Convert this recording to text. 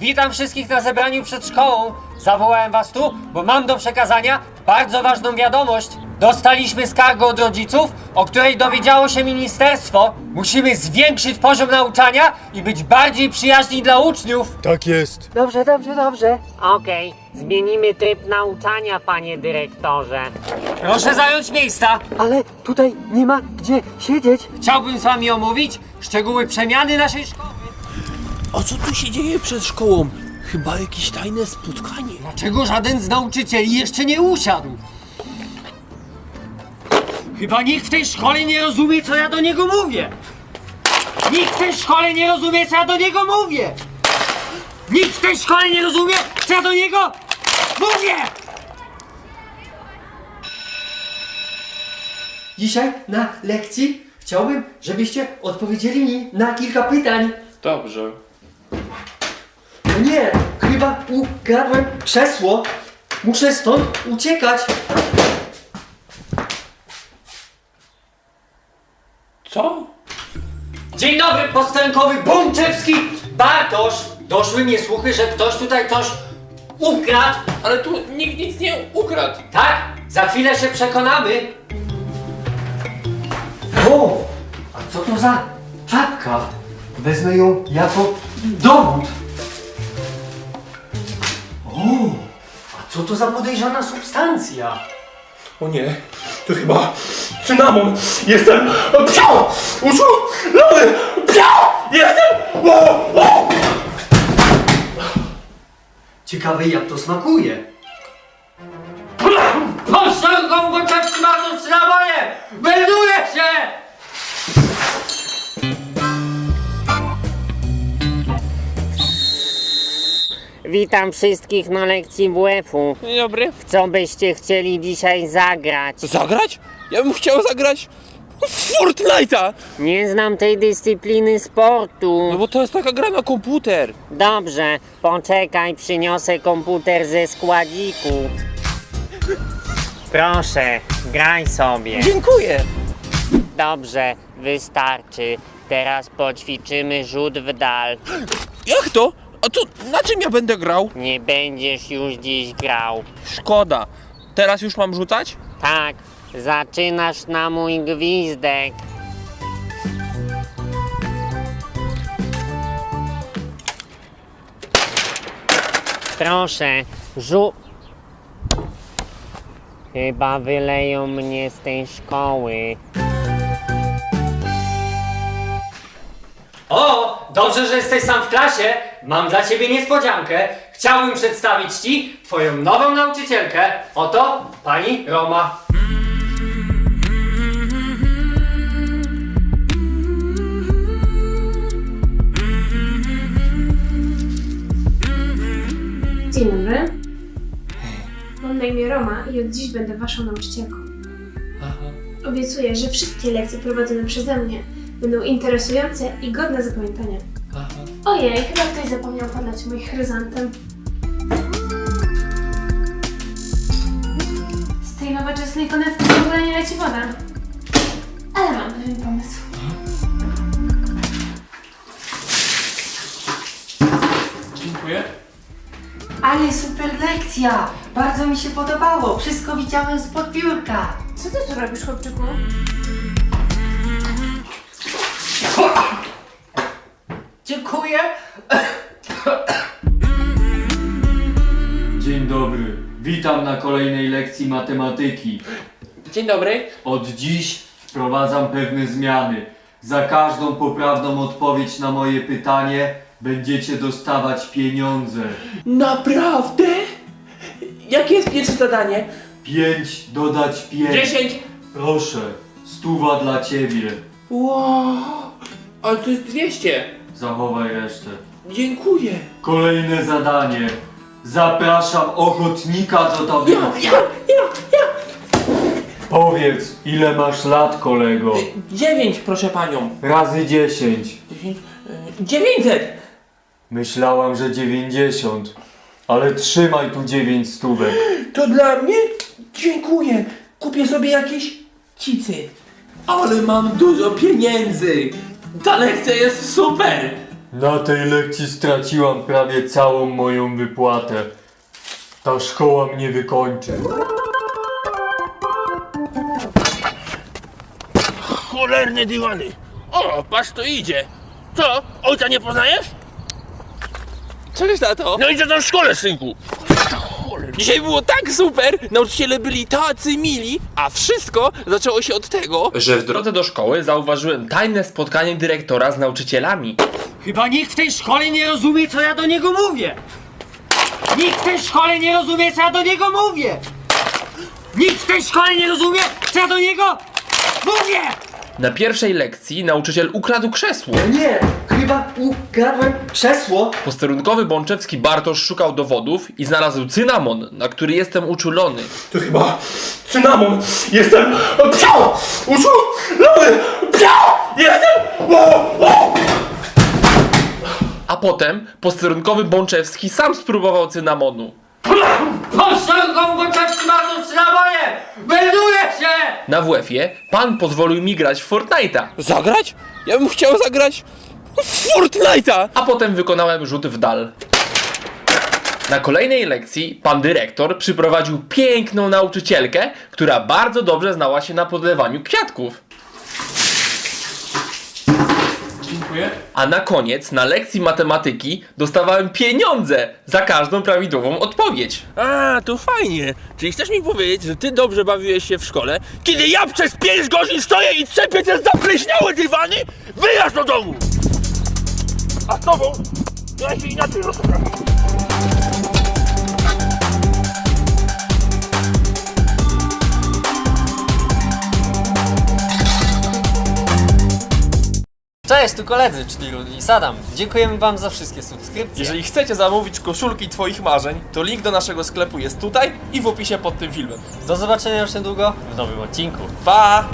Witam wszystkich na zebraniu przed szkołą. Zawołałem was tu, bo mam do przekazania bardzo ważną wiadomość. Dostaliśmy skargę od rodziców, o której dowiedziało się ministerstwo. Musimy zwiększyć poziom nauczania i być bardziej przyjaźni dla uczniów. Tak jest. Dobrze, dobrze, dobrze. Okej, zmienimy tryb nauczania, panie dyrektorze. Proszę zająć miejsca. Ale tutaj nie ma gdzie siedzieć. Chciałbym z wami omówić szczegóły przemiany naszej szkoły. A co tu się dzieje przed szkołą? Chyba jakieś tajne spotkanie. Dlaczego żaden z nauczycieli jeszcze nie usiadł? Chyba nikt w tej szkole nie rozumie, co ja do niego mówię. Nikt w tej szkole nie rozumie, co ja do niego mówię. Nikt w tej szkole nie rozumie, co ja do niego mówię. Dzisiaj na lekcji chciałbym, żebyście odpowiedzieli mi na kilka pytań. Dobrze. Nie, chyba ukradłem krzesło. Muszę stąd uciekać. Co? Dzień dobry, postępowy Bączewski Bartosz. Doszły mnie słuchy, że ktoś tutaj coś ukradł. Ale tu nikt nic nie ukradł. Tak? Za chwilę się przekonamy. O, a co to za czapka? Wezmę ją jako dowód. A co to za podejrzana substancja? O nie, to chyba cynamon. Jestem psiał! Uszu! Lody! Psiał! Jestem! O, o! Ciekawe jak to smakuje. Postępką Bączewski Bartosz na Witam wszystkich na lekcji WF-u. Dzień dobry. W co byście chcieli dzisiaj zagrać? Zagrać? Ja bym chciał zagrać w Fortnite'a! Nie znam tej dyscypliny sportu. No bo to jest taka gra na komputer. Dobrze, poczekaj, przyniosę komputer ze składziku. Proszę, graj sobie. Dziękuję. Dobrze, wystarczy. Teraz poćwiczymy rzut w dal. Jak to? A to na czym ja będę grał? Nie będziesz już dziś grał. Szkoda. Teraz już mam rzucać? Tak, zaczynasz na mój gwizdek. Proszę, żu... Chyba wyleją mnie z tej szkoły. Dobrze, że jesteś sam w klasie. Mam dla ciebie niespodziankę. Chciałbym przedstawić ci twoją nową nauczycielkę. Oto pani Roma. Dzień dobry. Mam na imię Roma i od dziś będę waszą nauczycielką. Obiecuję, że wszystkie lekcje prowadzone przeze mnie będą interesujące i godne zapamiętania. Ojej, chyba ktoś zapomniał podać moich chryzantem. Z tej nowoczesnej konewki w ogóle nie leci woda. Ale mam pewien pomysł. Dziękuję. Ale super lekcja! Bardzo mi się podobało. Wszystko widziałem spod biurka. Co ty tu robisz, chłopczyku? Kolejnej lekcji matematyki. Dzień dobry. Od dziś wprowadzam pewne zmiany. Za każdą poprawną odpowiedź na moje pytanie będziecie dostawać pieniądze. Naprawdę? Jakie jest pierwsze zadanie? 5 dodać 5. 10. Proszę, stuwa dla ciebie. Wow. Ale to jest 200. Zachowaj resztę. Dziękuję. Kolejne zadanie. Zapraszam ochotnika do tablicy. Ja, ja, ja. Powiedz, ile masz lat, kolego? 9, proszę panią. Razy 10. 10. y, 900. Myślałam, że 90. Ale trzymaj tu 9 stówek. To dla mnie? Dziękuję. Kupię sobie jakieś chipsy. Ale mam dużo pieniędzy. Ta lekcja jest super. Na tej lekcji straciłam prawie całą moją wypłatę. Ta szkoła mnie wykończy. Cholerne dywany! O, patrz to idzie! Co? Ojca nie poznajesz? Cześć, tato! No i co tam w szkole, synku? Dzisiaj było tak super! Nauczyciele byli tacy mili, a wszystko zaczęło się od tego, że w drodze do szkoły zauważyłem tajne spotkanie dyrektora z nauczycielami. Chyba nikt w tej szkole nie rozumie, co ja do niego mówię! Nikt w tej szkole nie rozumie, co ja do niego mówię! Nikt w tej szkole nie rozumie, co ja do niego mówię! Na pierwszej lekcji nauczyciel ukradł krzesło. Nie, chyba ukradłem krzesło. Posterunkowy Bączewski Bartosz szukał dowodów i znalazł cynamon, na który jestem uczulony. To chyba cynamon. Jestem psiał! Uczulony! Psiał! Jestem! O, o! A potem posterunkowy Bączewski sam spróbował cynamonu. Posterunką Boczewski bardzo naboje! Melduję się! Na WF-ie pan pozwolił mi grać w Fortnite'a, Zagrać? Ja bym chciał zagrać w Fortnite'a! a potem wykonałem rzut w dal. Na kolejnej lekcji pan dyrektor przyprowadził piękną nauczycielkę, która bardzo dobrze znała się na podlewaniu kwiatków. Dziękuję. A na koniec, na lekcji matematyki, dostawałem pieniądze za każdą prawidłową odpowiedź. A, to fajnie. Czyli chcesz mi powiedzieć, że ty dobrze bawiłeś się w szkole, kiedy ja przez 5 godzin stoję i trzepię te zapleśniałe dywany? Wyjazd do domu! A z tobą ja się inaczej rozprawiam. Cześć, tu koledzy, czyli Rudy i Sadam. Dziękujemy wam za wszystkie subskrypcje. Jeżeli chcecie zamówić koszulki Twoich marzeń, to link do naszego sklepu jest tutaj i w opisie pod tym filmem. Do zobaczenia już niedługo w nowym odcinku. Pa!